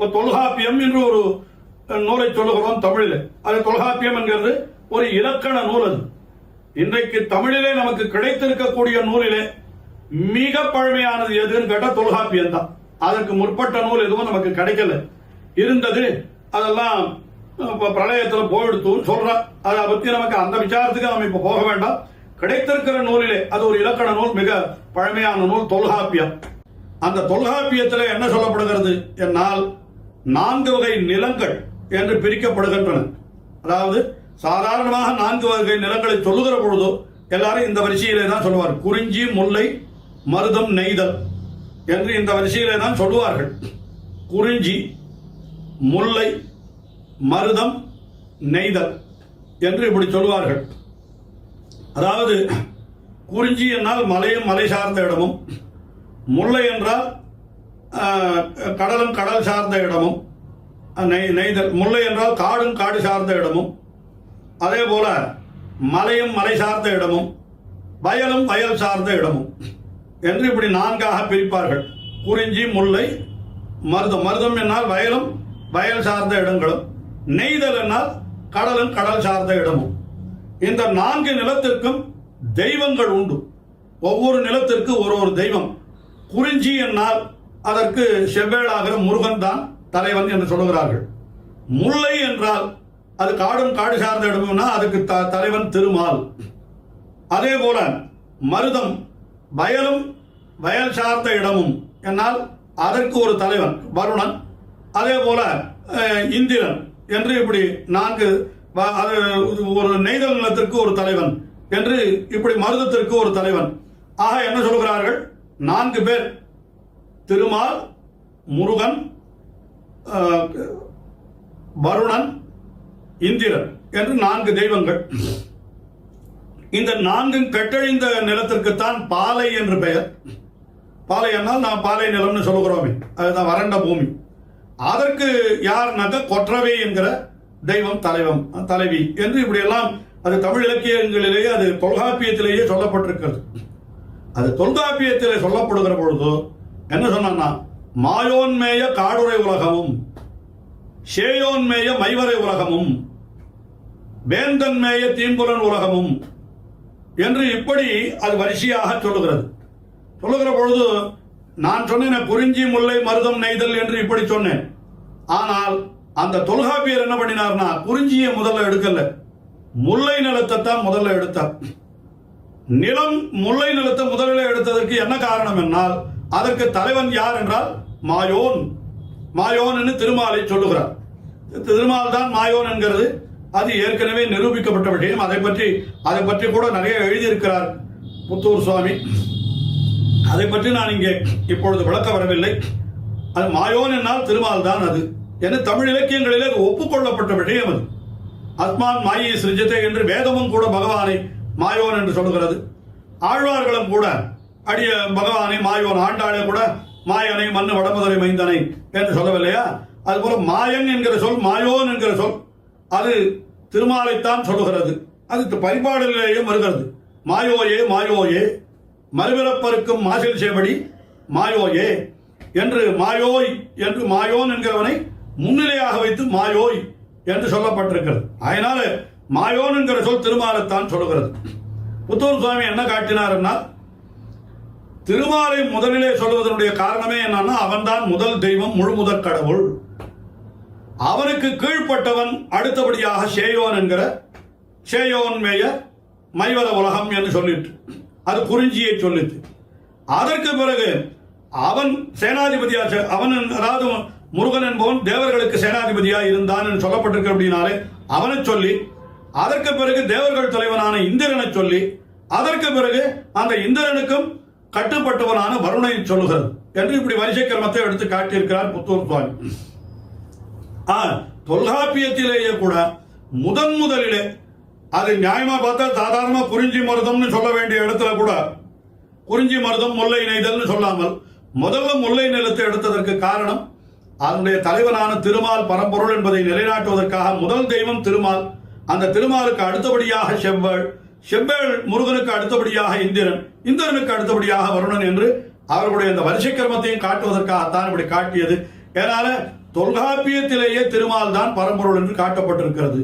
இப்போ தொல்காப்பியம் என்று ஒரு நூலை சொல்லுகிறோம் தமிழில். அது தொல்காப்பியம் என்கிறது ஒரு இலக்கண நூல் அது. இன்றைக்கு தமிழிலே நமக்கு கிடைத்திருக்கக்கூடிய நூலிலே மிக பழமையானது எதுன்னு கேட்டால் தொல்காப்பியம் தான். அதற்கு முற்பட்ட நூல் எதுவும் நமக்கு கிடைக்கல. இருந்தது அதெல்லாம் இப்போ பிரளயத்தில் போயிடுத்துன்னு சொல்ற. அதை பத்தி நமக்கு அந்த விசாரத்துக்கு நம்ம இப்ப போக வேண்டாம். கிடைத்திருக்கிற நூலிலே அது ஒரு இலக்கண நூல் மிக பழமையான நூல் தொல்காப்பியம். அந்த தொல்காப்பியத்தில் என்ன சொல்லப்படுகிறது? என்னால் நான்கு வகை நிலங்கள் என்று பிரிக்கப்படுகின்றன. அதாவது சாதாரணமாக நான்கு வகை நிலங்களை சொல்லுகிற பொழுதோ எல்லாரும் இந்த வரிசையிலே தான் சொல்லுவார் குறிஞ்சி முல்லை மருதம் நெய்தல் என்று இந்த வரிசையிலே தான் சொல்லுவார்கள். குறிஞ்சி முல்லை மருதம் நெய்தல் என்று இப்படி சொல்லுவார்கள். அதாவது குறிஞ்சி என்றால் மலையும் மலை சார்ந்த இடமும் முல்லை என்றால் கடலும் கடல் சார்ந்த இடமும் நெய் நெய்தல் முல்லை என்றால் காடும் காடு சார்ந்த இடமும் அதே போல மலையும் மலை சார்ந்த இடமும் வயலும் வயல் சார்ந்த இடமும் என்று இப்படி நான்காக பிரிப்பார்கள். குறிஞ்சி முல்லை மருதம். மருதம் என்னால் வயலும் வயல் சார்ந்த இடங்களும் நெய்தல் என்னால் கடலும் கடல் சார்ந்த இடமும். இந்த நான்கு நிலத்திற்கும் தெய்வங்கள் உண்டு. ஒவ்வொரு நிலத்திற்கு ஒரு ஒரு தெய்வம். குறிஞ்சி என்னால் அதற்கு செவ்வேளாகிற முருகன் தான் தலைவன் என்று சொல்லுகிறார்கள். முல்லை என்றால் அது காடும் காடு சார்ந்த இடம்னா அதுக்கு த- தலைவன் திருமால். அதே போல மருதம் வயலும் வயல் சார்ந்த இடமும் என்னால் அதற்கு ஒரு தலைவன் வருணன். அதே போல இந்திரன் என்று இப்படி நான்கு வ- அது ஒரு நெய்தல் நிலத்திற்கு ஒரு தலைவன் என்று இப்படி மருதத்திற்கு ஒரு தலைவன். ஆக என்ன சொல்கிறார்கள்? நான்கு பேர் திருமால் முருகன் வருணன் இந்திரன் என்று நான்கு தெய்வங்கள். இந்த நான்கும் கெட்டழிந்த நிலத்திற்குத்தான் பாலை என்று பெயர். பாலை என்றால் நான் பாலை நிலம்னு சொல்லுகிறோமே. அதுதான் வறண்ட பூமி. அதற்கு யார்னாக்க கொற்றவை என்கிற தெய்வம் தலைவம் தலைவி என்று இப்படியெல்லாம் அது தமிழ் இலக்கியங்களிலேயே அது தொல்காப்பியத்திலேயே சொல்லப்பட்டிருக்கிறது. அது தொல்காப்பியத்திலே சொல்லப்படுகிற பொழுது என்ன சொன்னான்னா? மாயோன்மேய காடுரை உலகமும் ஷேயோன்மேய மைவரை உலகமும் வேந்தன்மேய தீம்புலன் உலகமும் என்று இப்படி அது வரிசையாக சொல்லுகிறது. சொல்லுகிற பொழுது நான் சொன்னேன் குறிஞ்சி முல்லை மருதம் நெய்தல் என்று இப்படி சொன்னேன். ஆனால் அந்த தொல்காப்பியர் என்ன பண்ணினார்னா குறிஞ்சியை முதல்ல எடுக்கல. முல்லை நிலத்தை தான் முதல்ல எடுத்தார். நிலம் முல்லை நிலத்தை முதலில் எடுத்ததற்கு என்ன காரணம் என்னால் அதற்கு தலைவன் யார் என்றால் மாயோன். மாயோன் என்று திருமாலை சொல்லுகிறார். திருமால் தான் மாயோன் என்கிறது. அது ஏற்கனவே நிரூபிக்கப்பட்ட விஷயம். அதை பற்றி அதை பற்றி கூட நிறைய எழுதியிருக்கிறார் புத்தூர் சுவாமி. அதை பற்றி நான் இங்கே இப்பொழுது விளக்க வரவில்லை. அது மாயோன் என்னால் திருமால் தான் அது. என தமிழ் இலக்கியங்களிலே ஒப்புக்கொள்ளப்பட்ட விஷயம் அது. அஸ்மான் மாயை சிருஜத்தை என்று வேதமும் கூட பகவானை மாயோன் என்று சொல்லுகிறது. ஆழ்வார்களும் கூட அடிய பகவானை மாயோன் ஆண்டாளே கூட மாயனை மண்ணு வடமுதலை மைந்தனை என்று சொல்லவில்லையா? அதுபோல மாயன் என்கிற சொல் மாயோன் என்கிற சொல் அது திருமாலைத்தான் சொல்லுகிறது. அது பரிபாடலிலேயே வருகிறது மாயோயே மாயோயே மறுபிறப்பருக்கும் மாசில் சேவடி மாயோயே என்று மாயோய் என்று மாயோன் என்கிறவனை முன்னிலையாக வைத்து மாயோய் என்று சொல்லப்பட்டிருக்கிறது. அதனால மாயோன் என்கிற சொல் திருமாலைத்தான் சொல்லுகிறது. புத்தூர் சுவாமி என்ன காட்டினார்னா திருமாலை முதலிலே சொல்வதனுடைய காரணமே என்னன்னா அவன்தான் முதல் தெய்வம் முழு முதற் கடவுள். அவனுக்கு கீழ்ப்பட்டவன் அடுத்தபடியாக ஷேயோன் என்கிற ஷேயோன் மேய மைவர உலகம் என்று சொல்லிட்டு அது குறிஞ்சியை சொல்லிட்டு. அதற்கு பிறகு அவன் சேனாதிபதியாக அவன் அதாவது முருகன் என்பவன் தேவர்களுக்கு சேனாதிபதியாக இருந்தான் என்று சொல்லப்பட்டிருக்க அப்படின்னாலே அவனை சொல்லி அதற்கு பிறகு தேவர்கள் தலைவனான இந்திரனை சொல்லி அதற்கு பிறகு அந்த இந்திரனுக்கும் கட்டுப்பட்டவனான வருணை சொல்லுகிறது என்று இப்படி வரிசை கிரமத்தை எடுத்து காட்டியிருக்கிறார் புத்தூர் சுவாமி. தொல்காப்பியத்திலேயே கூட முதன் முதலிலே அது நியாயமா பார்த்தா சாதாரணமா குறிஞ்சி மருதம்னு சொல்ல வேண்டிய இடத்துல கூட குறிஞ்சி மருதம் முல்லை நெய்தல்னு சொல்லாமல் முதல்ல முல்லை நிலத்தை எடுத்ததற்கு காரணம் அதனுடைய தலைவனான திருமால் பரம்பொருள் என்பதை நிலைநாட்டுவதற்காக முதல் தெய்வம் திருமால் அந்த திருமாலுக்கு அடுத்தபடியாக செவ்வள் செவ்வாள் முருகனுக்கு அடுத்தபடியாக இந்திரன் இந்திரனுக்கு அடுத்தபடியாக வருணன் என்று அவர்களுடைய அந்த வரிசை கிரமத்தையும் காட்டுவதற்காகத்தான் இப்படி காட்டியது. ஏனால தொல்காப்பியத்திலேயே திருமால் தான் பரம்பொருள் என்று காட்டப்பட்டிருக்கிறது.